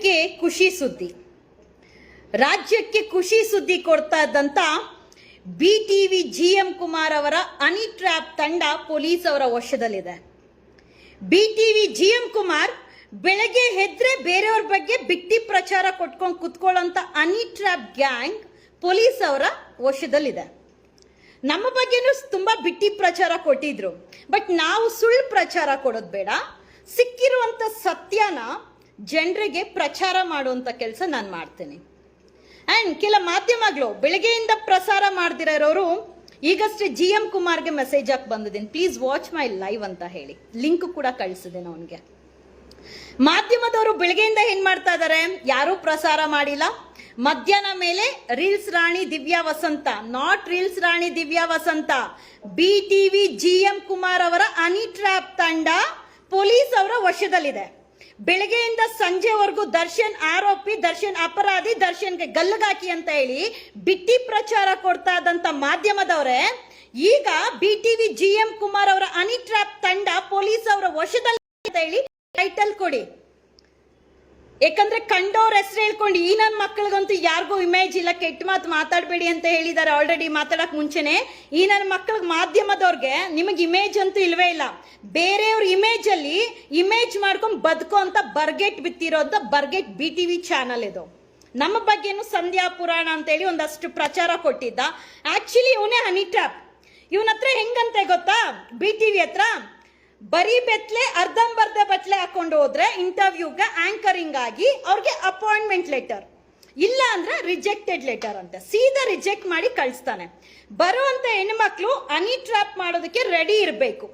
ರಾಜ್ಯಕ್ಕೆ ಖುಷಿ ಸುದ್ದಿ. ರಾಜ್ಯಕ್ಕೆ ಖುಷಿ ಸುದ್ದಿ ಕೊಡ್ತಾ ಇದ್ದಂತ B TV G M Kumar honey ಅನಿ ಟ್ರ್ಯಾಪ್ ತಂಡ ಪೊಲೀಸ್ ಅವರ ವಶದಲ್ಲಿದೆ. B T V G M Kumar ಬೆಳಗ್ಗೆ ಹೆದ್ರೆ ಬೇರೆಯವ್ರ ಬಗ್ಗೆ ಬಿಟ್ಟಿ ಪ್ರಚಾರ ಕೊಟ್ಕೊಂಡು ಕುತ್ಕೊಳ್ಳೋಂಥ ಅನಿ ಟ್ರ್ಯಾಪ್ ಗ್ಯಾಂಗ್ ಪೊಲೀಸ್ ಅವರ ವಶದಲ್ಲಿದೆ. ನಮ್ಮ ಬಗ್ಗೆನೂ ತುಂಬಾ ಬಿಟ್ಟಿ ಪ್ರಚಾರ ಕೊಟ್ಟಿದ್ರು. ಬಟ್ ನಾವು ಸುಳ್ಳು ಪ್ರಚಾರ ಕೊಡೋದು ಬೇಡ. ಸಿಕ್ಕಿರುವಂತ ಸತ್ಯನ ಜನರಿಗೆ ಪ್ರಚಾರ ಮಾಡುವಂಥ ಕೆಲಸ ನಾನು ಮಾಡ್ತೇನೆ. ಅಂಡ್ ಕೆಲ ಮಾಧ್ಯಮಗಳು ಬೆಳಗ್ಗೆಯಿಂದ ಪ್ರಸಾರ ಮಾಡ್ದಿರೋರು ಈಗಷ್ಟೇ ಜಿ ಎಂ ಕುಮಾರ್ಗೆ ಮೆಸೇಜ್ ಹಾಕಿ ಬಂದಿದ್ದೀನಿ. ಪ್ಲೀಸ್ ವಾಚ್ ಮೈ ಲೈವ್ ಅಂತ ಹೇಳಿ. ಲಿಂಕ್ ಕೂಡ ಕಳಿಸಿದ್ದೇನೆ ಅವನಿಗೆ. ಮಾಧ್ಯಮದವರು ಬೆಳಗ್ಗೆಯಿಂದ ಏನು ಮಾಡ್ತಾ ಇದ್ದಾರೆ ಯಾರೂ ಪ್ರಸಾರ ಮಾಡಿಲ್ಲ. ಮಧ್ಯಾಹ್ನ ಮೇಲೆ reels Rani Divya Vasantha not reels Rani Divya Vasanth. B TV G M Kumar ಅವರ ಅನಿ ಟ್ರ್ಯಾಪ್ ತಂಡ ಪೊಲೀಸ್ ಅವರ ವಶದಲ್ಲಿದೆ. ಬೆಳಗ್ಗೆಯಿಂದ ಸಂಜೆವರೆಗೂ ದರ್ಶನ್ ಆರೋಪಿ, ದರ್ಶನ್ ಅಪರಾಧಿ, ದರ್ಶನ್ಗೆ ಗಲ್ಲಗಾಕಿ ಅಂತ ಹೇಳಿ ಬಿಟ್ಟಿ ಪ್ರಚಾರ ಕೊಡ್ತಾ ಇದ್ದಂತ ಮಾಧ್ಯಮದವರೇ, ಈಗ B TV G M Kumar ಅವರ ಅನಿಟ್ರಾಪ್ ತಂಡ ಪೊಲೀಸ್ ಅವರ ವಶದಲ್ಲಿ ಅಂತ ಹೇಳಿ ಟೈಟಲ್ ಕೊಡಿ. ಯಾಕಂದ್ರೆ ಕಂಡವ್ರ ಹೆಸರು ಹೇಳ್ಕೊಂಡು ಈ ನನ್ನ ಮಕ್ಕಳಿಗಂತೂ ಯಾರಿಗೂ ಇಮೇಜ್ ಇಲ್ಲ, ಕೆಟ್ಟ ಮಾತು ಮಾತಾಡಬೇಡಿ ಅಂತ ಹೇಳಿದ್ದಾರೆ ಆಲ್ರೆಡಿ ಮಾತಾಡಕ್ ಮುಂಚೆನೆ. ಈ ನನ್ನ ಮಕ್ಕಳಿಗೆ ಮಾಧ್ಯಮದವ್ರಿಗೆ ನಿಮಗೆ ಇಮೇಜ್ ಅಂತೂ ಇಲ್ವೇ ಇಲ್ಲ. ಬೇರೆಯವ್ರ ಇಮೇಜ್ ಅಲ್ಲಿ ಇಮೇಜ್ ಮಾಡ್ಕೊಂಡು ಬದುಕೋ ಅಂತ ಬರ್ಗೆಟ್ ಬಿತ್ತಿರೋಂಥ ಬರ್ಗೆಟ್ ಬಿ ಟಿ ವಿ ಚಾನಲ್ ಇದು. ನಮ್ಮ ಬಗ್ಗೆನು ಸಂಧ್ಯಾ ಪುರಾಣ ಅಂತೇಳಿ ಒಂದಷ್ಟು ಪ್ರಚಾರ ಕೊಟ್ಟಿದ್ದ. ಆಕ್ಚುಲಿ ಇವನೇ ಹನಿ ಟ್ರಾಪ್ ಇವನ ಹತ್ರ ಹೆಂಗಂತೆ ಗೊತ್ತಾ? ಬಿ ಟಿ ವಿ ಹತ್ರ ಬರೀ ಬೆತ್ಲೆ ಅರ್ಧಂಬರ್ಧ ಬಟ್ಲೆ ಹಾಕೊಂಡು ಹೋದ್ರೆ ಇಂಟರ್ವ್ಯೂಗೆ ಆಂಕರಿಂಗ್ ಆಗಿ ಅವ್ರಿಗೆ ಅಪಾಯಿಂಟ್ಮೆಂಟ್ ಲೆಟರ್ ಇಲ್ಲ ಅಂದ್ರೆ ರಿಜೆಕ್ಟೆಡ್ ಲೆಟರ್ ಅಂತ. ಸೀದಾ ರಿಜೆಕ್ಟ್ ಮಾಡಿ ಕಳಿಸ್ತಾನೆ. ಬರುವಂತ ಹೆಣ್ಮಕ್ಳು ಅನಿ ಟ್ರಾಪ್ ಮಾಡೋದಕ್ಕೆ ರೆಡಿ ಇರಬೇಕು.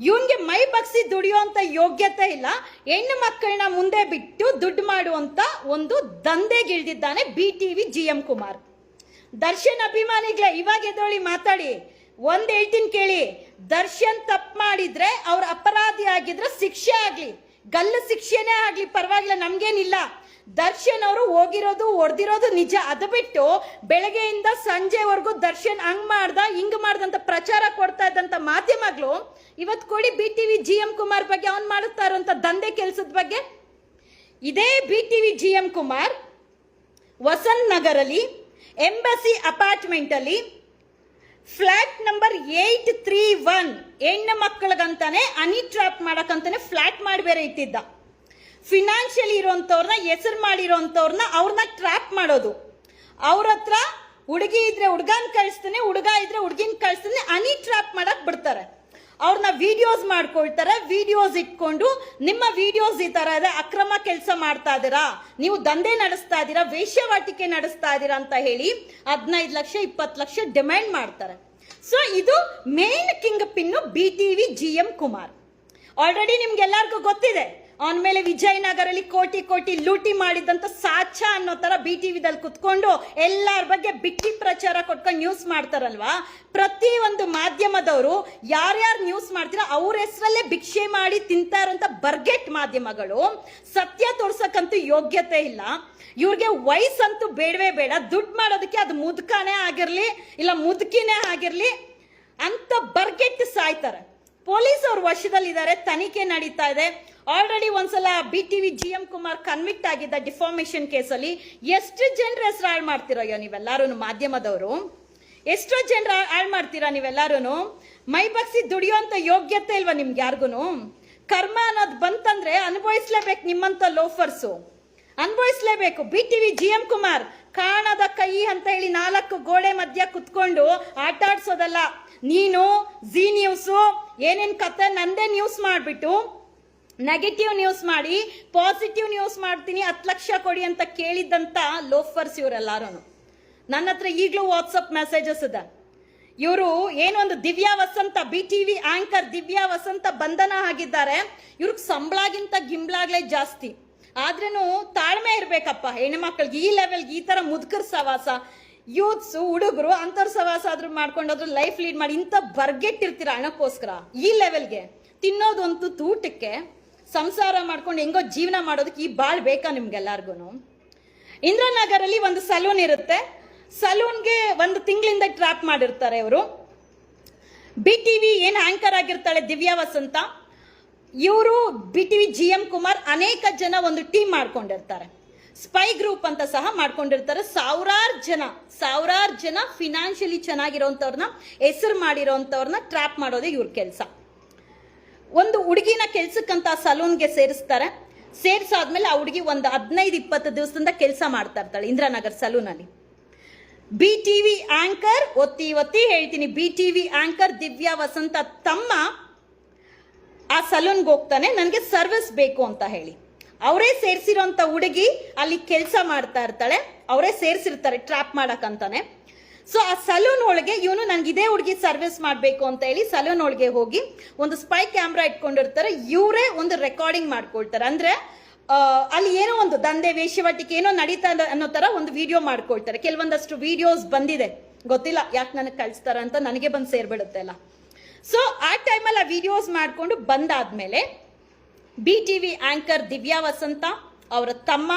ಇವನ್ಗೆ ಮೈ ಬಗ್ಸಿ ದುಡಿಯುವಂತ ಯೋಗ್ಯತೆ ಇಲ್ಲ. ಹೆಣ್ಣು ಮಕ್ಕಳನ್ನ ಮುಂದೆ ಬಿಟ್ಟು ದುಡ್ಡು ಮಾಡುವಂತ ಒಂದು ದಂಧೆಗಿಳಿದಿದ್ದಾನೆ B T V G M Kumar Darshan ಅಭಿಮಾನಿಗಳೇ, ಇವಾಗ ಎದೋಳಿ ಮಾತಾಡಿ. ಒಂದ್ ಹೇಳ್ತೀನಿ ಕೇಳಿ, ದರ್ಶನ್ ತಪ್ಪು ಮಾಡಿದ್ರೆ ಅವ್ರ ಅಪರಾಧಿ ಆಗಿದ್ರೆ ಶಿಕ್ಷೆ ಆಗಲಿ, ಗಲ್ಲು ಶಿಕ್ಷೆನೇ ಆಗಲಿ ಪರವಾಗಿಲ್ಲ, ನಮಗೇನಿಲ್ಲ. ದರ್ಶನ್ ಅವರು ಹೋಗಿರೋದು, ಹೊಡೆದಿರೋದು ನಿಜ. ಅದು ಬಿಟ್ಟು ಬೆಳಗ್ಗೆಯಿಂದ ಸಂಜೆವರೆಗೂ ದರ್ಶನ್ ಹಂಗ್ ಮಾಡ್ದ, ಹಿಂಗ್ ಮಾಡ್ದಂತ ಪ್ರಚಾರ ಕೊಡ್ತಾ ಇದ್ದಂತ ಮಾಧ್ಯಮಗಳು ಇವತ್ತು ಕೊಡಿ B TV G M Kumar ಬಗ್ಗೆ ಅವ್ನು ಮಾಡುತ್ತಾ ಇರುವಂತ ದಂಧೆ ಕೆಲಸದ ಬಗ್ಗೆ? ಇದೇ B TV G M Kumar Vasanth ನಗರಲ್ಲಿ embassy apartment ಅಲ್ಲಿ flat number eight three one. ಹೆಣ್ಣು ಮಕ್ಕಳಿಗಂತಾನೆ ಅನಿ ಟ್ರಾಪ್ ಮಾಡಕ್ಕಂತಾನೆ ಫ್ಲಾಟ್ ಮಾಡಿ ಬೇರೆ ಇಟ್ಟಿದ್ದ. ಫಿನಾನ್ಷಿಯಲ್ ಇರೋಂಥವ್ರನ್ನ ಹೆಸರು ಮಾಡಿರೋಂಥವ್ರನ್ನ ಅವ್ರನ್ನ ಟ್ರ್ಯಾಪ್ ಮಾಡೋದು. ಅವ್ರ ಹತ್ರ ಹುಡುಗಿ ಇದ್ರೆ ಹುಡುಗನ್ ಕಳಿಸ್ತಾನೆ, ಹುಡುಗ ಇದ್ರೆ ಹುಡುಗಿನ ಕಳಿಸ್ತಾನೆ ಅನಿ ಟ್ರ್ಯಾಪ್ ಮಾಡಕ್ ಬಿಡ್ತಾರೆ. ಅವ್ರನ್ನ ವಿಡಿಯೋಸ್ ಮಾಡ್ಕೊಳ್ತಾರೆ ವಿಡಿಯೋಸ್ ಇಟ್ಕೊಂಡು ನಿಮ್ಮ ವಿಡಿಯೋಸ್ ಈ ತರ ಇದೆ, ಅಕ್ರಮ ಕೆಲಸ ಮಾಡ್ತಾ ಇದ್ದೀರಾ ನೀವು ದಂಧೆ ನಡೆಸ್ತಾ ಇದ್ದೀರಾ ವೇಶ್ಯವಾಟಿಕೆ ನಡೆಸ್ತಾ ಇದ್ದೀರಾ ಅಂತ ಹೇಳಿ ಹದಿನೈದು ಲಕ್ಷ, ಇಪ್ಪತ್ತು ಲಕ್ಷ ಡಿಮ್ಯಾಂಡ್ ಮಾಡ್ತಾರೆ. ಸೊ ಇದು main king pin B T V G M Kumar already ನಿಮ್ಗೆಲ್ಲರಿಗೂ ಗೊತ್ತಿದೆ ಅವನ ಮೇಲೆ ವಿಜಯನಗರಲ್ಲಿ ಕೋಟಿ ಕೋಟಿ ಲೂಟಿ ಮಾಡಿದಂತ ಸಾಚ ಅನ್ನೋ ತರ ಬಿ ಟಿ ವಿದಲ್ಲಿ ಕುತ್ಕೊಂಡು ಎಲ್ಲರ ಬಗ್ಗೆ ಬಿಟ್ಟಿ ಪ್ರಚಾರ ಕೊಟ್ಕೊಂಡು ನ್ಯೂಸ್ ಮಾಡ್ತಾರಲ್ವಾ? ಪ್ರತಿ ಒಂದು ಮಾಧ್ಯಮದವರು ಯಾರ್ಯಾರು ನ್ಯೂಸ್ ಮಾಡ್ತೀರಾ ಅವ್ರ ಹೆಸರಲ್ಲೇ ಭಿಕ್ಷೆ ಮಾಡಿ ತಿಂತಾ ಇರೋಂಥ ಬರ್ಗೆಟ್ ಮಾಧ್ಯಮಗಳು. ಸತ್ಯ ತೋರ್ಸಕ್ಕಂತೂ ಯೋಗ್ಯತೆ ಇಲ್ಲ. ಇವ್ರಿಗೆ ವಯಸ್ಸಂತೂ ಬೇಡವೇ ಬೇಡ. ದುಡ್ಡು ಮಾಡೋದಕ್ಕೆ ಅದು ಮುದುಕನೇ ಆಗಿರಲಿ, ಇಲ್ಲ ಮುದುಕಿನೇ ಆಗಿರಲಿ, ಅಂತ ಬರ್ಗೆಟ್ ಸಾಯ್ತಾರೆ. ಪೊಲೀಸ್ ಅವ್ರ ವಶದಲ್ಲಿದ್ದಾರೆ, ತನಿಖೆ ನಡೀತಾ ಇದೆ. ಆಲ್ರೆಡಿ ಒಂದ್ಸಲ B T V G M Kumar convict ಆಗಿದ್ದ ಡಿಫಾರ್ಮೇಶನ್ ಕೇಸಲ್ಲಿ ಎಷ್ಟು ಜನರ ಹೆಸರು ಹಾಳು ಮಾಡ್ತಿರೋಯ್ಯೋ ನೀವೆಲ್ಲಾರು ಮಾಧ್ಯಮದವರು? ಎಷ್ಟೋ ಜನರ ಹಾಳು ಮಾಡ್ತೀರಾ ನೀವೆಲ್ಲರೂ ಮೈ ಬಗ್ಸಿ ದುಡಿಯೋಂತ ಯೋಗ್ಯತೆ ಇಲ್ವಾ ನಿಮ್ಗೆ ಯಾರಿಗೂ ಕರ್ಮ ಅನ್ನೋದು ಬಂತಂದ್ರೆ ಅನುಭವಿಸ್ಲೇಬೇಕು ನಿಮ್ಮಂತ loafers ಅನುಭವಿಸ್ಲೇಬೇಕು. B T V G M Kumar ಕಾಣದ ಕೈ ಅಂತ ಹೇಳಿ ನಾಲ್ಕು ಗೋಡೆ ಮಧ್ಯ ಕುತ್ಕೊಂಡು ಆಟ ಆಡ್ಸೋದಲ್ಲ. ನೀನು ಜಿ ನ್ಯೂಸು ಏನೇನು ಕತೆ ನಂದೇ ನ್ಯೂಸ್ ಮಾಡಿಬಿಟ್ಟು ನೆಗೆಟಿವ್ ನ್ಯೂಸ್ ಮಾಡಿ ಪಾಸಿಟಿವ್ ನ್ಯೂಸ್ ಮಾಡ್ತೀನಿ, ಹತ್ತು ಲಕ್ಷ ಕೊಡಿ ಅಂತ ಕೇಳಿದ್ದಂತ ಲೋಫರ್ಸ್ ಇವರೆಲ್ಲಾರು ನನ್ನ ಹತ್ರ ಈಗಲೂ ವಾಟ್ಸಪ್ ಮೆಸೇಜಸ್ ಇದೆ. ಇವರು ಏನೊಂದು Divya Vasanth B TV anchor Divya Vasanth ಬಂಧನ ಆಗಿದ್ದಾರೆ. ಇವ್ರಿಗೆ ಸಂಬಳಗಿಂತ ಗಿಂಬ್ಳಾಗ್ಲೇ ಜಾಸ್ತಿ. ಆದ್ರೂ ತಾಳ್ಮೆ ಇರಬೇಕಪ್ಪ ಹೆಣ್ಣು ಮಕ್ಕಳಿಗೆ ಈ ಲೆವೆಲ್ಗೆ ಈ ತರ ಮುದುಕರ್ ಸವಾಸ ಯೂತ್ಸ್ ಹುಡುಗರು ಅಂಥವ್ರ ಸವಾಸ ಆದ್ರೂ ಮಾಡ್ಕೊಂಡಾದ್ರು ಲೈಫ್ ಲೀಡ್ ಮಾಡಿ ಇಂಥ ಬರ್ಗೆಟ್ಟಿರ್ತೀರ ಹಣಕ್ಕೋಸ್ಕರ ಈ ಲೆವೆಲ್ಗೆ ತಿನ್ನೋದಂತೂ ತೂಟಕ್ಕೆ. ಸಂಸಾರ ಮಾಡ್ಕೊಂಡು ಹೆಂಗೋ ಜೀವನ ಮಾಡೋದಕ್ಕೆ ಈ ಬಾಳ್ ಬೇಕಾ ನಿಮ್ಗೆಲ್ಲಾರ್ಗು ಇಂದ್ರನಗರಲ್ಲಿ ಒಂದು ಸಲೂನ್ ಇರುತ್ತೆ. ಸಲೂನ್ಗೆ ಒಂದು ತಿಂಗಳಿಂದ ಟ್ರ್ಯಾಪ್ ಮಾಡಿರ್ತಾರೆ ಇವರು. ಬಿ ಟಿ ವಿ ಏನು ಆಂಕರ್ ಆಗಿರ್ತಾಳೆ ದಿವ್ಯಾ ವಸಂತ. ಇವರು B T V G M Kumar ಅನೇಕ ಜನ ಒಂದು ಟೀಮ್ ಮಾಡ್ಕೊಂಡಿರ್ತಾರೆ. ಸ್ಪೈ ಗ್ರೂಪ್ ಅಂತ ಸಹ ಮಾಡ್ಕೊಂಡಿರ್ತಾರೆ. ಸಾವಿರಾರು ಜನ ಸಾವಿರಾರು ಜನ ಫಿನಾನ್ಷಿಯಲಿ ಚೆನ್ನಾಗಿರೋಂಥವ್ರನ್ನ, ಹೆಸರು ಮಾಡಿರೋಂಥವ್ರನ್ನ ಟ್ರ್ಯಾಪ್ ಮಾಡೋದೇ ಇವ್ರ ಕೆಲಸ. ಒಂದು ಹುಡುಗಿನ ಕೆಲ್ಸಕ್ಕಂತ ಸಲೂನ್ಗೆ ಸೇರಿಸ್ತಾರೆ. ಸೇರಿಸಾದ್ಮೇಲೆ ಆ ಹುಡುಗಿ ಒಂದು ಹದಿನೈದು, ಇಪ್ಪತ್ತು ದಿವಸದಿಂದ ಕೆಲಸ ಮಾಡ್ತಾ ಇರ್ತಾಳೆ ಇಂದಿರಾನಗರ್ ಸಲೂನಲ್ಲಿ. ಬಿ ಟಿವಿ ಆಂಕರ್ ಒತ್ತಿ ಒತ್ತಿ ಹೇಳ್ತೀನಿ B TV anchor Divya Vasanth ತಮ್ಮ ಆ ಸಲೂನ್ಗೆ ಹೋಗ್ತಾನೆ, ನನಗೆ ಸರ್ವಿಸ್ ಬೇಕು ಅಂತ ಹೇಳಿ. ಅವರೇ ಸೇರಿಸಿರೋಂಥ ಹುಡುಗಿ ಅಲ್ಲಿ ಕೆಲಸ ಮಾಡ್ತಾ ಇರ್ತಾಳೆ, ಅವರೇ ಸೇರಿಸಿರ್ತಾರೆ ಟ್ರ್ಯಾಪ್ ಮಾಡಕ್ಕಂತಾನೆ. ಸೊ ಆ ಸಲೂನ್ ಒಳಗೆ ಇವನು ನನಗೆ ಇದೇ ಹುಡುಗಿ ಸರ್ವಿಸ್ ಮಾಡಬೇಕು ಅಂತ ಹೇಳಿ ಸಲೂನ್ ಒಳಗೆ ಹೋಗಿ ಒಂದು ಸ್ಪೈ ಕ್ಯಾಮ್ರಾ ಇಟ್ಕೊಂಡಿರ್ತಾರೆ. ಇವರೇ ಒಂದು ರೆಕಾರ್ಡಿಂಗ್ ಮಾಡ್ಕೊಳ್ತಾರೆ. ಅಂದ್ರೆ ಅಲ್ಲಿ ಏನೋ ಒಂದು ದಂಧೆ, ವೇಷವಾಟಿಕೆ ಏನೋ ನಡೀತಾ ಅನ್ನೋ ತರ ಒಂದು ವಿಡಿಯೋ ಮಾಡ್ಕೊಳ್ತಾರೆ. ಕೆಲವೊಂದಷ್ಟು ವಿಡಿಯೋಸ್ ಬಂದಿದೆ. ಗೊತ್ತಿಲ್ಲ ಯಾಕೆ ನನಗೆ ಕಳಿಸ್ತಾರ ಅಂತ ನನಗೆ ಬಂದು ಸೇರ್ಬಿಡುತ್ತೆ ಅಲ್ಲ. ಸೊ ಆ ಟೈಮಲ್ಲಿ ಆ ವಿಡಿಯೋಸ್ ಮಾಡಿಕೊಂಡು ಬಂದಾದ್ಮೇಲೆ B T V anchor Divya Vasanth, ಅವರ ತಮ್ಮ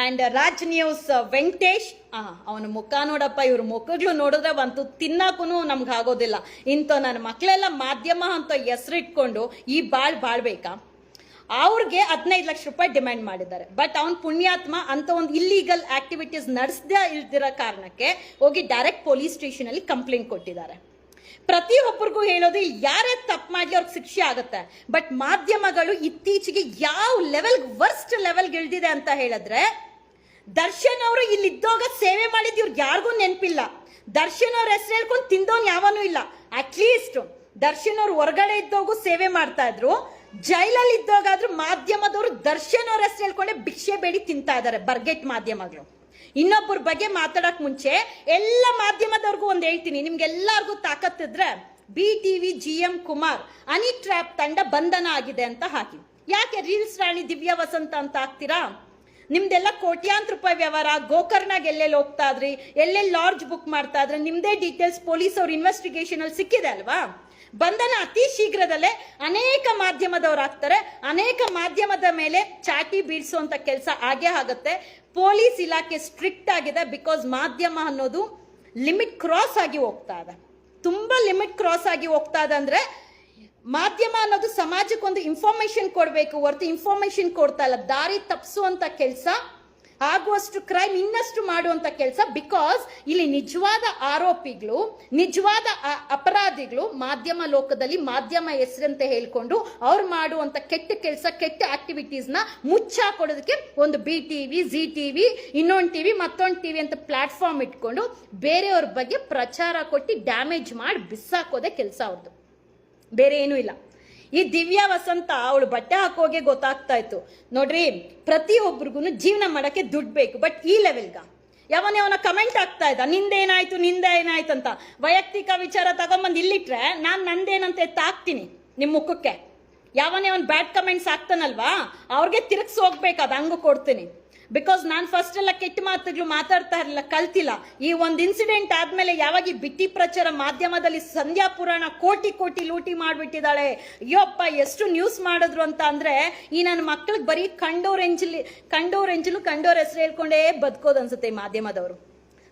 ಆ್ಯಂಡ್ ರಾಜ್ ನ್ಯೂಸ್ ವೆಂಕಟೇಶ್ ಆ, ಅವನ ಮುಖ ನೋಡಪ್ಪ, ಇವ್ರ ಮುಖಗಳು ನೋಡಿದ್ರೆ ಬಂತು ತಿನ್ನಕ್ಕೂ ನಮ್ಗೆ ಆಗೋದಿಲ್ಲ. ಇಂಥ ನನ್ನ ಮಕ್ಕಳೆಲ್ಲ ಮಾಧ್ಯಮ ಅಂತ ಹೆಸರಿಟ್ಕೊಂಡು ಈ ಬಾಳ್ ಬಾಳ್ಬೇಕಾ? ಅವ್ರಿಗೆ ಹದಿನೈದು ಲಕ್ಷ ರೂಪಾಯಿ ಡಿಮ್ಯಾಂಡ್ ಮಾಡಿದ್ದಾರೆ. ಬಟ್ ಅವ್ನ ಪುಣ್ಯಾತ್ಮ ಅಂತ ಒಂದು ಇಲ್ಲೀಗಲ್ ಆಕ್ಟಿವಿಟೀಸ್ ನಡೆಸದೇ ಇಲ್ದಿರೋ ಕಾರಣಕ್ಕೆ ಹೋಗಿ ಡೈರೆಕ್ಟ್ ಪೊಲೀಸ್ ಸ್ಟೇಷನ್ ಅಲ್ಲಿ ಕಂಪ್ಲೇಂಟ್ ಕೊಟ್ಟಿದ್ದಾರೆ. ಪ್ರತಿಯೊಬ್ಬರಿಗೂ ಹೇಳೋದು ಯಾರೇ ತಪ್ಪು ಮಾಡಲಿ ಅವ್ರಿಗೆ ಶಿಕ್ಷೆ ಆಗುತ್ತೆ. ಬಟ್ ಮಾಧ್ಯಮಗಳು ಇತ್ತೀಚೆಗೆ ಯಾವ ಲೆವೆಲ್ಗೆ ವರ್ಸ್ಟ್ ಲೆವೆಲ್ಗೆ ಇಳಿದಿದೆ ಅಂತ ಹೇಳಿದ್ರೆ ದರ್ಶನ್ ಅವರು ಇಲ್ಲಿ ಇದ್ದಾಗ ಸೇವೆ ಮಾಡಿದ್ದು ಇವ್ರಿಗೆ ಯಾರಿಗೂ ನೆನಪಿಲ್ಲ. ದರ್ಶನ್ ಅವ್ರ ಹೆಸರು ಹೇಳ್ಕೊಂಡು ತಿಂದವನ್ ಯಾವನೂ ಇಲ್ಲ. ಅಟ್ಲೀಸ್ಟ್ ದರ್ಶನ್ ಅವ್ರು ಹೊರಗಡೆ ಇದ್ದೋಗು ಸೇವೆ ಮಾಡ್ತಾ ಇದ್ರು. ಜೈಲಲ್ಲಿ ಇದ್ದೋಗಾದ್ರೂ ಮಾಧ್ಯಮದವರು ದರ್ಶನ್ ಅವ್ರ ಹೆಸರು ಹೇಳ್ಕೊಂಡೆ ಭಿಕ್ಷೆ ಬೇಡಿ ತಿಂತಾ ಇದ್ದಾರೆ ಬರ್ಗೆಟ್ ಮಾಧ್ಯಮಗಳು. ಇನ್ನೊಬ್ಬರ ಬಗ್ಗೆ ಮಾತಾಡಕ್ ಮುಂಚೆ ಎಲ್ಲ ಮಾಧ್ಯಮದವ್ರಿಗೂ ಒಂದು ಹೇಳ್ತೀನಿ. ನಿಮ್ಗೆಲ್ಲರಿಗೂ ತಾಕತ್ತಿದ್ರೆ B T V G M Kumar honey trap ತಂಡ ಬಂಧನ ಆಗಿದೆ ಅಂತ ಹಾಕಿ. ಯಾಕೆ ರೀಲ್ಸ್ ರಾಣಿ ದಿವ್ಯಾ ವಸಂತ ಅಂತ ಹಾಕ್ತೀರಾ? ನಿಮ್ದೆಲ್ಲ ಕೋಟ್ಯಾಂತರ ರೂಪಾಯಿ ವ್ಯವಹಾರ ಗೋಕರ್ನಾಗ ಎಲ್ಲೆಲ್ಲಿ ಹೋಗ್ತಾ ಇದ್ರಿ, ಎಲ್ಲೆಲ್ಲಿ ಲಾಡ್ಜ್ ಬುಕ್ ಮಾಡ್ತಾ ಇದ್ರೆ, ನಿಮ್ದೇ ಡೀಟೇಲ್ಸ್ ಪೊಲೀಸ್ ಅವ್ರ ಇನ್ವೆಸ್ಟಿಗೇಷನ್ ಅಲ್ಲಿ ಸಿಕ್ಕಿದೆ ಅಲ್ವಾ? ಬಂಧನ ಅತಿ ಶೀಘ್ರದಲ್ಲೇ ಅನೇಕ ಮಾಧ್ಯಮದವ್ರು ಆಗ್ತಾರೆ ಅನೇಕ ಮಾಧ್ಯಮದ ಮೇಲೆ ಚಾಟಿ ಬೀಳ್ಸುವಂತ ಕೆಲಸ ಆಗೇ ಆಗುತ್ತೆ. ಪೊಲೀಸ್ ಇಲಾಖೆ ಸ್ಟ್ರಿಕ್ಟ್ ಆಗಿದೆ ಬಿಕಾಸ್ ಮಾಧ್ಯಮ ಅನ್ನೋದು ಲಿಮಿಟ್ ಕ್ರಾಸ್ ಆಗಿ ಹೋಗ್ತಾ ಇದೆ. ತುಂಬಾ ಲಿಮಿಟ್ ಕ್ರಾಸ್ ಆಗಿ ಹೋಗ್ತಾ ಇದೆ ಅಂದ್ರೆ ಮಾಧ್ಯಮ ಅನ್ನೋದು ಸಮಾಜಕ್ಕೆ ಒಂದು ಇನ್ಫಾರ್ಮೇಶನ್ ಕೊಡಬೇಕು ಹೊರತು ಇನ್ಫಾರ್ಮೇಶನ್ ಕೊಡ್ತಾ ಇಲ್ಲ. ದಾರಿ ತಪ್ಪಿಸುವಂತ ಕೆಲಸ, ಆಗುವಷ್ಟು ಕ್ರೈಮ್ ಇನ್ನಷ್ಟು ಮಾಡುವಂತ ಕೆಲಸ ಬಿಕಾಸ್ ಇಲ್ಲಿ ನಿಜವಾದ ಆರೋಪಿಗಳು, ನಿಜವಾದ ಅಪರಾಧಿಗಳು ಮಾಧ್ಯಮ ಲೋಕದಲ್ಲಿ ಮಾಧ್ಯಮ ಹೆಸರಂತ ಹೇಳ್ಕೊಂಡು ಅವ್ರು ಮಾಡುವಂತ ಕೆಟ್ಟ ಕೆಲಸ, ಕೆಟ್ಟ ಆಕ್ಟಿವಿಟೀಸ್ನ ಮುಚ್ಚಾಕೊಡೋದಕ್ಕೆ ಒಂದು ಬಿ ಟಿವಿ ಜಿ ಟಿವಿ ಇನ್ನೊಂದು ಟಿವಿ ಮತ್ತೊಂದು ಟಿವಿ ಅಂತ ಪ್ಲಾಟ್ಫಾರ್ಮ್ ಇಟ್ಕೊಂಡು ಬೇರೆಯವ್ರ ಬಗ್ಗೆ ಪ್ರಚಾರ ಕೊಟ್ಟು ಡ್ಯಾಮೇಜ್ ಮಾಡಿ ಬಿಸಾಕೋದೇ ಕೆಲಸ ಅವ್ರದ್ದು ಬೇರೆ ಏನೂ ಇಲ್ಲ. ಈ ದಿವ್ಯ ವಸಂತ ಅವಳು ಬಟ್ಟೆ ಹಾಕೋಗೆ ಗೊತ್ತಾಗ್ತಾ ಇತ್ತು. ನೋಡ್ರಿ ಪ್ರತಿಯೊಬ್ಬರಿಗೂ ಜೀವನ ಮಾಡೋಕ್ಕೆ ದುಡ್ಡು ಬೇಕು ಬಟ್ ಈ ಲೆವೆಲ್ಗ ಯಾವನೇ ಯಾವನ ಕಮೆಂಟ್ ಆಗ್ತಾ ಇದ್ದ, ನಿಂದೇನಾಯ್ತು ನಿಂದ ಏನಾಯ್ತು ಅಂತ. ವೈಯಕ್ತಿಕ ವಿಚಾರ ತಗೊಂಬಂದು ಇಲ್ಲಿಟ್ರೆ ನಾನು ನಂದೇನಂತ ತಾಕ್ತೀನಿ ನಿಮ್ಮ ಮುಖಕ್ಕೆ. ಯಾವನೇ ಅವ್ನು ಬ್ಯಾಡ್ ಕಮೆಂಟ್ಸ್ ಆಗ್ತಾನಲ್ವಾ ಅವ್ರಿಗೆ ತಿರುಗಿಸಿ ಹೋಗ್ಬೇಕು ಅದು ಹಂಗು ಕೊಡ್ತೀನಿ. ಬಿಕಾಸ್ ನಾನು ಫಸ್ಟ್ ಎಲ್ಲ ಕೆಟ್ಟ ಮಾತುಗಳು ಮಾತಾಡ್ತಾ ಇರಲಿಲ್ಲ, ಕಲ್ತಿಲ್ಲ. ಈ ಒಂದು ಇನ್ಸಿಡೆಂಟ್ ಆದ್ಮೇಲೆ ಯಾವಾಗ ಈ ಬಿಟ್ಟಿ ಪ್ರಚಾರ ಮಾಧ್ಯಮದಲ್ಲಿ ಸಂಧ್ಯಾ ಪುರಾಣ ಕೋಟಿ ಕೋಟಿ ಲೂಟಿ ಮಾಡಿಬಿಟ್ಟಿದ್ದಾಳೆ. ಅಯ್ಯೋಪ್ಪ, ಎಷ್ಟು ನ್ಯೂಸ್ ಮಾಡಿದ್ರು ಅಂತ ಅಂದರೆ ಈ ನನ್ನ ಮಕ್ಳಿಗೆ ಬರೀ ಕಂಡೋರ್ ಎಂಜಲಿ ಕಂಡೋರ್ ಹೆಸರು ಹೇಳ್ಕೊಂಡೇ ಬದುಕೋದು ಅನ್ಸುತ್ತೆ ಮಾಧ್ಯಮದವರು.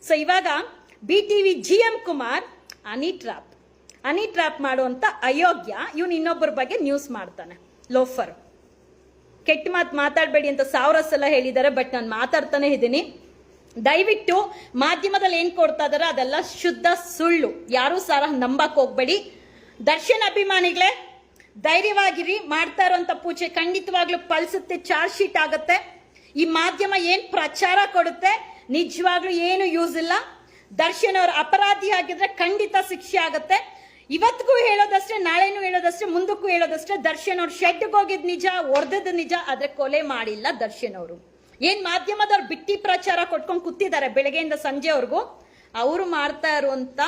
ಸೊ ಇವಾಗ B T V G M Kumar honey trap honey trap ಮಾಡುವಂತ ಅಯೋಗ್ಯ, ಇವನು ಇನ್ನೊಬ್ಬರ ಬಗ್ಗೆ ನ್ಯೂಸ್ ಮಾಡ್ತಾನೆ. ಲೋಫರ್ ಕೆಟ್ಟ ಮಾತು ಮಾತಾಡಬೇಡಿ ಅಂತ ಸಾವಿರ ಸಲ ಹೇಳಿದ್ದಾರೆ ಬಟ್ ನಾನು ಮಾತಾಡ್ತಾನೆ ಇದ್ದೀನಿ. ದಯವಿಟ್ಟು ಮಾಧ್ಯಮದಲ್ಲಿ ಏನು ಕೊಡ್ತಾ ಇದಾರೆ, ಅದೆಲ್ಲ ಶುದ್ಧ ಸುಳ್ಳು. ಯಾರೂ ಸಾರ ನಂಬಕ್ ಹೋಗ್ಬೇಡಿ. ದರ್ಶನ್ ಅಭಿಮಾನಿಗಳೇ, ಧೈರ್ಯವಾಗಿರಿ. ಮಾಡ್ತಾ ಇರುವಂತ ಪೂಜೆ ಖಂಡಿತವಾಗ್ಲೂ ಪಲ್ಸುತ್ತೆ ಚಾರ್ಜ್ ಶೀಟ್ ಆಗುತ್ತೆ. ಈ ಮಾಧ್ಯಮ ಏನು ಪ್ರಚಾರ ಕೊಡುತ್ತೆ, ನಿಜವಾಗ್ಲೂ ಏನು ಯೂಸ್ ಇಲ್ಲ. ದರ್ಶನ್ ಅವರು ಅಪರಾಧಿ ಆಗಿದ್ರೆ ಖಂಡಿತ ಶಿಕ್ಷೆ ಆಗುತ್ತೆ. ಇವತ್ತಿಗೂ ಹೇಳೋದಷ್ಟೇ, ನಾಳೆನೂ ಹೇಳೋದಷ್ಟೇ, ಮುಂದಕ್ಕೂ ಹೇಳೋದಷ್ಟೇ, ದರ್ಶನ್ ಅವ್ರು ಶೆಡ್ಗೆ ಹೋಗಿದ್ ನಿಜ ಹೊಡೆದದ್ದು ನಿಜ, ಆದ್ರೆ ಕೊಲೆ ಮಾಡಿಲ್ಲ ದರ್ಶನ್ ಅವರು. ಏನ್ ಮಾಧ್ಯಮದವ್ರು ಬಿಟ್ಟಿ ಪ್ರಚಾರ ಕೊಟ್ಕೊಂಡು ಕೂತಿದ್ದಾರೆ ಬೆಳಗ್ಗೆಯಿಂದ ಸಂಜೆವರೆಗೂ, ಅವರು ಮಾಡ್ತಾ ಇರುವಂತ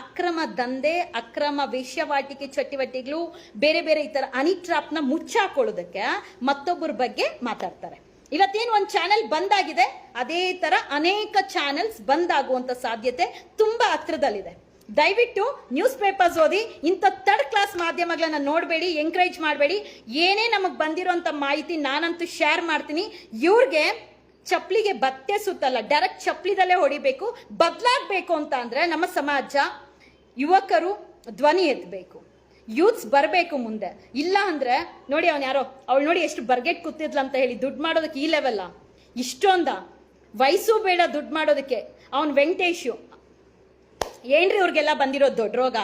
ಅಕ್ರಮ ದಂಧೆ, ಅಕ್ರಮ ವೇಶ್ಯವಾಟಿಕೆ ಚಟುವಟಿಕೆಗಳು, ಬೇರೆ ಬೇರೆ ಈ ತರ ಅನಿ ಟ್ರಾಪ್ನ ಮುಚ್ಚಾಕೊಳ್ಳೋದಕ್ಕೆ ಮತ್ತೊಬ್ಬರ ಬಗ್ಗೆ ಮಾತಾಡ್ತಾರೆ. ಇವತ್ತೇನು ಒಂದು ಚಾನೆಲ್ ಬಂದ್ ಆಗಿದೆ, ಅದೇ ತರ ಅನೇಕ ಚಾನೆಲ್ಸ್ ಬಂದ್ ಆಗುವಂತ ಸಾಧ್ಯತೆ ತುಂಬಾ ಹತ್ರದಲ್ಲಿದೆ. ದಯವಿಟ್ಟು ನ್ಯೂಸ್ ಪೇಪರ್ಸ್ ಓದಿ, ಇಂಥ ಥರ್ಡ್ ಕ್ಲಾಸ್ ಮಾಧ್ಯಮಗಳನ್ನ ನೋಡಬೇಡಿ ಎಂಕರೇಜ್ ಮಾಡಬೇಡಿ. ಏನೇ ನಮಗೆ ಬಂದಿರೋಂಥ ಮಾಹಿತಿ ನಾನಂತೂ ಶೇರ್ ಮಾಡ್ತೀನಿ. ಇವ್ರಿಗೆ ಚಪ್ಪಲಿಗೆ ಬತ್ತೆ ಸುತ್ತಲ್ಲ ಡೈರೆಕ್ಟ್ ಚಪ್ಪಲಿದಲ್ಲೇ ಹೊಡಿಬೇಕು. ಬದಲಾಗಬೇಕು ಅಂತ ಅಂದರೆ ನಮ್ಮ ಸಮಾಜ, ಯುವಕರು ಧ್ವನಿ ಎತ್ತಬೇಕು ಯೂತ್ಸ್ ಬರಬೇಕು ಮುಂದೆ. ಇಲ್ಲ ಅಂದರೆ, ನೋಡಿ ಅವನು ಯಾರೋ, ಅವಳು ನೋಡಿ ಎಷ್ಟು ಬರ್ಗೆಟ್ ಕೂತಿದ್ಲ ಅಂತ ಹೇಳಿ ದುಡ್ಡು ಮಾಡೋದಕ್ಕೆ ಈ ಲೆವೆಲ್ಲ ಇಷ್ಟೊಂದ? ವಯಸ್ಸು ಬೇಡ ದುಡ್ಡು ಮಾಡೋದಕ್ಕೆ. ಅವನು ವೆಂಕಟೇಶು ಏನ್ರಿ ಇವ್ರಿಗೆಲ್ಲ ಬಂದಿರೋದು ದೊಡ್ಡ ರೋಗ?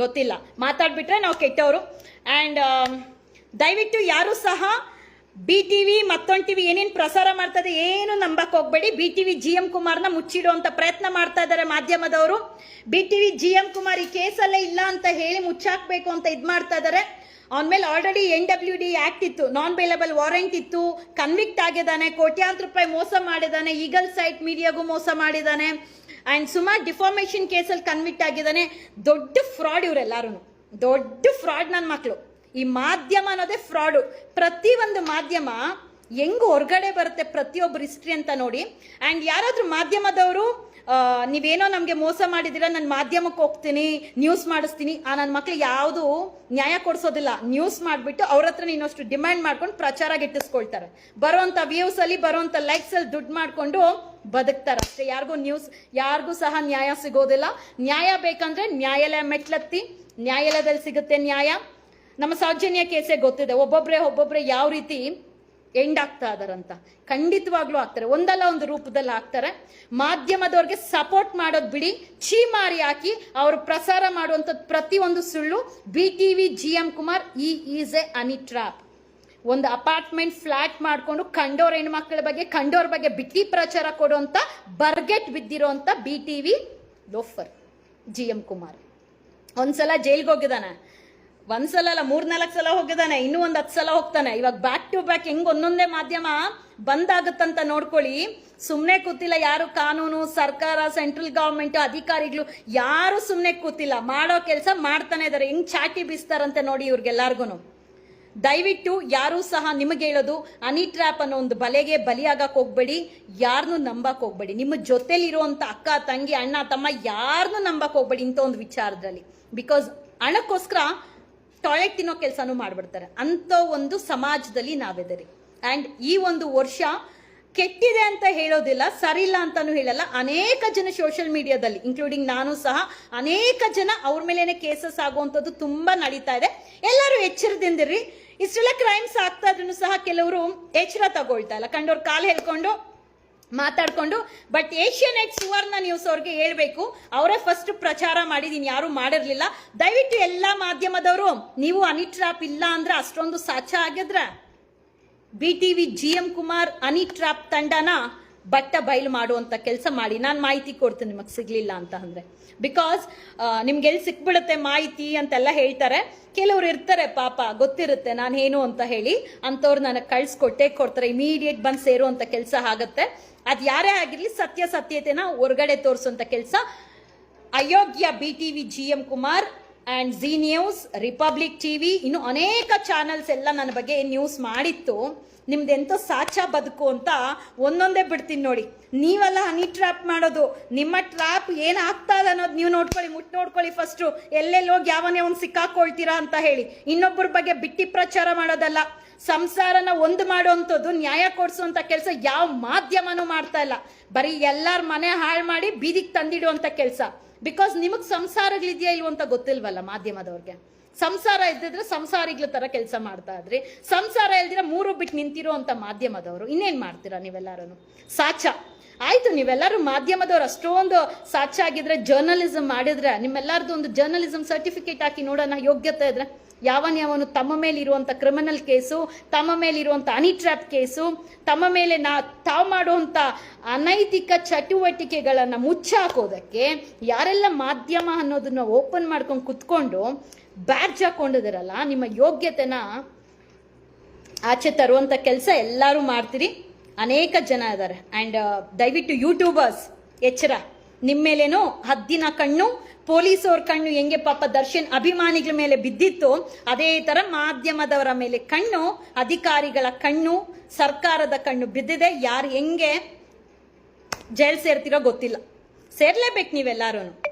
ಗೊತ್ತಿಲ್ಲ. ಮಾತಾಡ್ಬಿಟ್ರೆ ನಾವು ಕೆಟ್ಟವರು. ಆ್ಯಂಡ್ ದಯವಿಟ್ಟು ಯಾರು ಸಹ ಬಿ ಟಿ ವಿ ಮತ್ತೊಂದು ಟಿವಿ ಏನೇನು ಪ್ರಸಾರ ಮಾಡ್ತದೆ ಏನು ನಂಬಕ್ ಹೋಗ್ಬೇಡಿ. B T V G M ಕುಮಾರ್ನ ಮುಚ್ಚಿಡುವಂಥ ಪ್ರಯತ್ನ ಮಾಡ್ತಾ ಇದ್ದಾರೆ ಮಾಧ್ಯಮದವರು. B T V G M Kumar ಈ ಕೇಸಲ್ಲೇ ಇಲ್ಲ ಅಂತ ಹೇಳಿ ಮುಚ್ಚಾಕ್ಬೇಕು ಅಂತ ಇದು ಮಾಡ್ತಾ ಇದ್ದಾರೆ. ಅವನ ಮೇಲೆ already N W D act ಇತ್ತು ನಾನ್ ಬೇಲಬಲ್ ವಾರೆಂಟ್ ಇತ್ತು ಕನ್ವಿಕ್ಟ್ ಆಗಿದ್ದಾನೆ, ಕೋಟ್ಯಾಂತರ ರೂಪಾಯಿ ಮೋಸ ಮಾಡಿದ್ದಾನೆ, ಈಗಲ್ ಸೈಟ್ ಮೀಡಿಯಾಗೂ ಮೋಸ ಮಾಡಿದ್ದಾನೆ ಆ್ಯಂಡ್ ಸುಮಾರು ಡಿಫಾರ್ಮೇಷನ್ ಕೇಸಲ್ಲಿ ಕನ್ವಿಕ್ಟ್ ಆಗಿದ್ದಾನೆ. ದೊಡ್ಡ ಫ್ರಾಡ್ ಇವರೆಲ್ಲರೂ ದೊಡ್ಡ ಫ್ರಾಡ್ ನನ್ನ ಮಕ್ಕಳು ಈ ಮಾಧ್ಯಮ ಅನ್ನೋದೇ ಫ್ರಾಡು ಪ್ರತಿ ಒಂದು ಮಾಧ್ಯಮ ಹೆಂಗ್ ಹೊರಗಡೆ ಬರುತ್ತೆ ಪ್ರತಿಯೊಬ್ಬರು ಹಿಸ್ಟ್ರಿ ಅಂತ ನೋಡಿ. ಆ್ಯಂಡ್ ಯಾರಾದರೂ ಮಾಧ್ಯಮದವರು ನೀವೇನೋ ನಮಗೆ ಮೋಸ ಮಾಡಿದಿರ ನಾನು ಮಾಧ್ಯಮಕ್ಕೆ ಹೋಗ್ತೀನಿ ನ್ಯೂಸ್ ಮಾಡಿಸ್ತೀನಿ. ಆ ನನ್ನ ಮಕ್ಳಿಗೆ ಯಾವುದು ನ್ಯಾಯ ಕೊಡಿಸೋದಿಲ್ಲ. ನ್ಯೂಸ್ ಮಾಡಿಬಿಟ್ಟು ಅವ್ರ ಹತ್ರ ಇನ್ನಷ್ಟು ಡಿಮ್ಯಾಂಡ್ ಮಾಡ್ಕೊಂಡು ಪ್ರಚಾರ ಗಿಟ್ಟಿಸ್ಕೊಳ್ತಾರೆ. ಬರುವಂಥ ವ್ಯೂಸ್ ಅಲ್ಲಿ ಲೈಕ್ಸಲ್ಲಿ ದುಡ್ಡು ಮಾಡಿಕೊಂಡು ಬದುಕ್ತಾರೆ ಅಷ್ಟೇ. ಯಾರಿಗೂ ನ್ಯೂಸ್ ಯಾರಿಗೂ ಸಹ ನ್ಯಾಯ ಸಿಗೋದಿಲ್ಲ. ನ್ಯಾಯ ಬೇಕಂದ್ರೆ ನ್ಯಾಯಾಲಯ ಮೆಟ್ಲತ್ತಿ, ನ್ಯಾಯಾಲಯದಲ್ಲಿ ಸಿಗುತ್ತೆ ನ್ಯಾಯ. ನಮ್ಮ ಸೌಜನ್ಯ ಕೇಸೇ ಗೊತ್ತಿದೆ. ಒಬ್ಬೊಬ್ಬರೇ ಒಬ್ಬೊಬ್ಬರೇ ಯಾವ ರೀತಿ ಎಂಡ್ ಆಗ್ತಾ ಇದಾರಂತ. ಖಂಡಿತವಾಗ್ಲೂ ಆಗ್ತಾರೆ. ಒಂದಲ್ಲ ಒಂದು ರೂಪದಲ್ಲಿ ಆಗ್ತಾರೆ. ಮಾಧ್ಯಮದವ್ರಿಗೆ ಸಪೋರ್ಟ್ ಮಾಡೋದ್ ಬಿಡಿ. ಛೀಮಾರಿ ಹಾಕಿ ಅವರು ಪ್ರಸಾರ ಮಾಡುವಂಥದ್ದು ಪ್ರತಿಯೊಂದು ಸುಳ್ಳು B T V G M Kumar ಈ ಈಸ್ ಎ ಅನಿ ಟ್ರಾಪ್ ಒಂದು ಅಪಾರ್ಟ್ಮೆಂಟ್ ಫ್ಲಾಟ್ ಮಾಡ್ಕೊಂಡು ಕಂಡೋರ್ ಹೆಣ್ಮಕ್ಳ ಬಗ್ಗೆ, ಕಂಡೋರ್ ಬಗ್ಗೆ ಬಿಟ್ಟಿ ಪ್ರಚಾರ ಕೊಡುವಂತ ಬರ್ಗೆಟ್ ಬಿದ್ದಿರೋಂಥ B T V loafer G M Kumar ಒಂದ್ಸಲ ಜೈಲ್ಗೆ ಹೋಗಿದ್ದಾನೆ. ಒಂದ್ಸಲ ಅಲ್ಲ ಮೂರ್ನಾಲ್ಕು ಸಲ ಹೋಗಿದ್ದಾನೆ, ಇನ್ನೂ ಒಂದು ಹತ್ತು ಸಲ ಹೋಗ್ತಾನೆ. ಇವಾಗ ಬ್ಯಾಕ್ ಟು ಬ್ಯಾಕ್ ಹೆಂಗ್ ಒಂದೊಂದೇ ಮಾಧ್ಯಮ ಬಂದಾಗುತ್ತಂತ ನೋಡ್ಕೊಳ್ಳಿ. ಸುಮ್ಮನೆ ಕೂತಿಲ್ಲ ಯಾರು ಕಾನೂನು, ಸರ್ಕಾರ ಸೆಂಟ್ರಲ್ ಗವರ್ಮೆಂಟ್ ಅಧಿಕಾರಿಗಳು, ಯಾರು ಸುಮ್ಮನೆ ಕೂತಿಲ್ಲ. ಮಾಡೋ ಕೆಲಸ ಮಾಡ್ತಾನೆ ಇದಾರೆ. ಹೆಂಗ್ ಚಾಟಿ ಬೀಸ್ತಾರಂತೆ ನೋಡಿ ಇವ್ರಿಗೆಲ್ಲಾರ್ಗು ದಯವಿಟ್ಟು ಯಾರೂ ಸಹ ನಿಮಗೆ ಹೇಳೋದು ಅನಿ ಟ್ರ್ಯಾಪ್ ಅನ್ನೋ ಒಂದು ಬಲೆಗೆ ಬಲಿಯಾಗಕ್ಕೆ ಹೋಗ್ಬೇಡಿ ಯಾರನ್ನೂ ನಂಬಕ್ ಹೋಗ್ಬೇಡಿ. ನಿಮ್ಮ ಜೊತೆಲಿರುವಂತ ಅಕ್ಕ, ತಂಗಿ, ಅಣ್ಣ, ತಮ್ಮ ಯಾರನ್ನೂ ನಂಬಕ್ ಹೋಗ್ಬೇಡಿ. ಇಂಥ ಒಂದು ವಿಚಾರದಲ್ಲಿ. ಬಿಕಾಸ್ ಹಣಕ್ಕೋಸ್ಕರ ಟಾಯ್ಲೆಟ್ ತಿನ್ನೋ ಕೆಲಸನೂ ಮಾಡಿಬಿಡ್ತಾರೆ. ಅಂತ ಒಂದು ಸಮಾಜದಲ್ಲಿ ನಾವಿದ್ದೀರಿ ಅಂಡ್ ಈ ಒಂದು ವರ್ಷ ಕೆಟ್ಟಿದೆ ಅಂತ ಹೇಳೋದಿಲ್ಲ ಸರಿ ಇಲ್ಲ ಅಂತಾನು ಹೇಳಲ್ಲ. ಅನೇಕ ಜನ ಸೋಷಿಯಲ್ ಮೀಡಿಯಾದಲ್ಲಿ ಇನ್ಕ್ಲೂಡಿಂಗ್ ನಾನು ಸಹ, ಅನೇಕ ಜನ ಅವ್ರ ಮೇಲೇನೆ ಕೇಸಸ್ ಆಗುವಂಥದ್ದು ತುಂಬಾ ನಡೀತಾ ಇದೆ. ಎಲ್ಲರೂ ಎಚ್ಚರದಿಂದಿರ್ರಿ ಇಷ್ಟೆಲ್ಲ ಕ್ರೈಮ್ಸ್ ಆಗ್ತಾ ಇದ್ರು ಸಹ ಕೆಲವರು ಎಚ್ಚರ ತಗೊಳ್ತಾ ಇಲ್ಲ. ಕಂಡವ್ರ ಕಾಲು ಹೇಳ್ಕೊಂಡು ಮಾತಾಡ್ಕೊಂಡು but Asian X Suvarna news ಅವ್ರಿಗೆ ಹೇಳಬೇಕು, ಅವರೇ ಫಸ್ಟ್ ಪ್ರಚಾರ ಮಾಡಿದೀನಿ ಯಾರು ಮಾಡಿರಲಿಲ್ಲ. ದಯವಿಟ್ಟು ಎಲ್ಲಾ ಮಾಧ್ಯಮದವರು, ನೀವು ಅನಿ ಟ್ರಾಪ್ ಇಲ್ಲ ಅಂದ್ರೆ ಅಷ್ಟೊಂದು ಸಾಚ ಆಗಿದ್ರ. B T V G M Kumar honey trap ತಂಡನ ಬಟ್ಟ ಬಯಲು ಮಾಡುವಂಥ ಕೆಲಸ ಮಾಡಿ. ನಾನು ಮಾಹಿತಿ ಕೊಡ್ತೀನಿ, ನಿಮಗೆ ಸಿಗ್ಲಿಲ್ಲ ಅಂತ ಅಂದ್ರೆ. ಬಿಕಾಸ್ ನಿಮ್ಗೆ ಎಲ್ಲಿ ಸಿಕ್ಬಿಡುತ್ತೆ ಮಾಹಿತಿ ಅಂತೆಲ್ಲ ಹೇಳ್ತಾರೆ. ಕೆಲವ್ರು ಇರ್ತಾರೆ ಪಾಪ, ಗೊತ್ತಿರುತ್ತೆ ನಾನು ಏನು ಅಂತ ಹೇಳಿ. ಅಂಥವ್ರು ನನಗೆ ಕಳ್ಸಿಕೊಟ್ಟೆ, ಕೊಡ್ತಾರೆ ಇಮಿಡಿಯೇಟ್ ಬಂದು ಸೇರುವಂತ ಕೆಲಸ ಆಗುತ್ತೆ. ಅದು ಯಾರೇ ಸತ್ಯ ಸತ್ಯತೆನ ಹೊರಗಡೆ ತೋರಿಸುವಂಥ ಕೆಲಸ. ಅಯೋಗ್ಯ B T V G M Kumar and Zee news Republic T V ಇನ್ನು ಅನೇಕ ಚಾನೆಲ್ಸ್ ಎಲ್ಲ ನನ್ನ ಬಗ್ಗೆ ನ್ಯೂಸ್ ಮಾಡಿತ್ತು. ನಿಮ್ದು ಎಂತೋ ಸಾಚ ಬದುಕು ಅಂತ ಒಂದೊಂದೇ ಬಿಡ್ತೀನಿ ನೋಡಿ. ನೀವೆಲ್ಲ ಹನಿ ಟ್ರ್ಯಾಪ್ ಮಾಡೋದು, ನಿಮ್ಮ ಟ್ರ್ಯಾಪ್ ಏನು ಇದೆ ಅನ್ನೋದು ನೀವು ನೋಡ್ಕೊಳ್ಳಿ, ಮುಟ್ ನೋಡ್ಕೊಳ್ಳಿ ಫಸ್ಟು ಎಲ್ಲೆಲ್ಲಿ ಹೋಗಿ ಯಾವನೇ ಒಂದು ಸಿಕ್ಕಾಕೊಳ್ತೀರಾ ಅಂತ ಹೇಳಿ. ಇನ್ನೊಬ್ಬರ ಬಗ್ಗೆ ಬಿಟ್ಟಿ ಪ್ರಚಾರ ಮಾಡೋದಲ್ಲ. ಸಂಸಾರನ ಒಂದು ಮಾಡುವಂಥದ್ದು, ನ್ಯಾಯ ಕೊಡಿಸುವಂಥ ಕೆಲಸ ಯಾವ ಮಾಧ್ಯಮನೂ ಮಾಡ್ತಾ ಇಲ್ಲ. ಬರೀ ಎಲ್ಲರ ಮನೆ ಹಾಳು ಮಾಡಿ ಬೀದಿಗೆ ತಂದಿಡುವಂಥ ಕೆಲಸ. ಬಿಕಾಸ್ ನಿಮಗೆ ಸಂಸಾರಗಳಿದೆಯಾ ಇಲ್ವೋ ಅಂತ ಗೊತ್ತಿಲ್ವಲ್ಲ ಮಾಧ್ಯಮದವ್ರಿಗೆ? ಸಂಸಾರ ಇದ್ದಿದ್ರೆ ಸಂಸಾರಿಗಳ ತರ ಕೆಲಸ ಮಾಡ್ತಾ ಇದ್ರಿ. ಸಂಸಾರ ಇಲ್ದಿರ ಮೂರು ಬಿಟ್ಟು ನಿಂತಿರೋ ಅಂತ ಮಾಧ್ಯಮದವರು. ಇನ್ನೇನು ಮಾಡ್ತೀರಾ ನೀವೆಲ್ಲರೂ ಸಾಚ. ಆಯ್ತು, ನೀವೆಲ್ಲರೂ ಮಾಧ್ಯಮದವ್ರು ಅಷ್ಟೊಂದು ಸಾಚ ಆಗಿದ್ರೆ ಜರ್ನಲಿಸಂ ಮಾಡಿದ್ರೆ ನಿಮ್ಮೆಲ್ಲರದ್ದು ಒಂದು ಜರ್ನಲಿಸಂ ಸರ್ಟಿಫಿಕೇಟ್ ಹಾಕಿ ನೋಡೋಣ ಯೋಗ್ಯತೆ ಇದ್ರೆ. ಯಾವನ್ ಯಾವನು ತಮ್ಮ ಮೇಲೆ ಇರುವಂತ ಕ್ರಿಮಿನಲ್ ಕೇಸು ತಮ್ಮ ಮೇಲೆ ಇರುವಂತ ಅನಿ ಟ್ರ್ಯಾಪ್ ಕೇಸು ತಮ್ಮ ಮೇಲೆ ನಾ, ತಾವು ಮಾಡುವಂಥ ಅನೈತಿಕ ಚಟುವಟಿಕೆಗಳನ್ನು ಮುಚ್ಚಾಕೋದಕ್ಕೆ ಯಾರೆಲ್ಲ ಮಾಧ್ಯಮ ಅನ್ನೋದನ್ನ ಓಪನ್ ಮಾಡ್ಕೊಂಡು ಕುತ್ಕೊಂಡು ಬ್ಯಾಡ್ಜ್ ಹಾಕೊಂಡಿದಿರಲ್ಲ, ನಿಮ್ಮ ಯೋಗ್ಯತೆನ ಆಚೆ ತರುವಂಥ ಕೆಲಸ ಎಲ್ಲರೂ ಮಾಡ್ತೀರಿ. ಅನೇಕ ಜನ ಇದ್ದಾರೆ ಆ್ಯಂಡ್ ದಯವಿಟ್ಟು ಯೂಟ್ಯೂಬರ್ಸ್ ಎಚ್ಚರ. ನಿಮ್ಮ ಮೇಲೇನೋ ಹದ್ದಿನ ಕಣ್ಣು, ಪೊಲೀಸವ್ರ ಕಣ್ಣು ಹೆಂಗೆ ಪಾಪ ದರ್ಶನ್ ಅಭಿಮಾನಿಗಳ ಮೇಲೆ ಬಿದ್ದಿತ್ತು, ಅದೇ ತರ ಮಾಧ್ಯಮದವರ ಮೇಲೆ ಕಣ್ಣು, ಅಧಿಕಾರಿಗಳ ಕಣ್ಣು, ಸರ್ಕಾರದ ಕಣ್ಣು ಬಿದ್ದಿದೆ. ಯಾರು ಹೆಂಗೆ ಜೈಲ್ ಸೇರ್ತಿರೋ ಗೊತ್ತಿಲ್ಲ. ಸೇರ್ಲೇಬೇಕು ನೀವೆಲ್ಲರೂ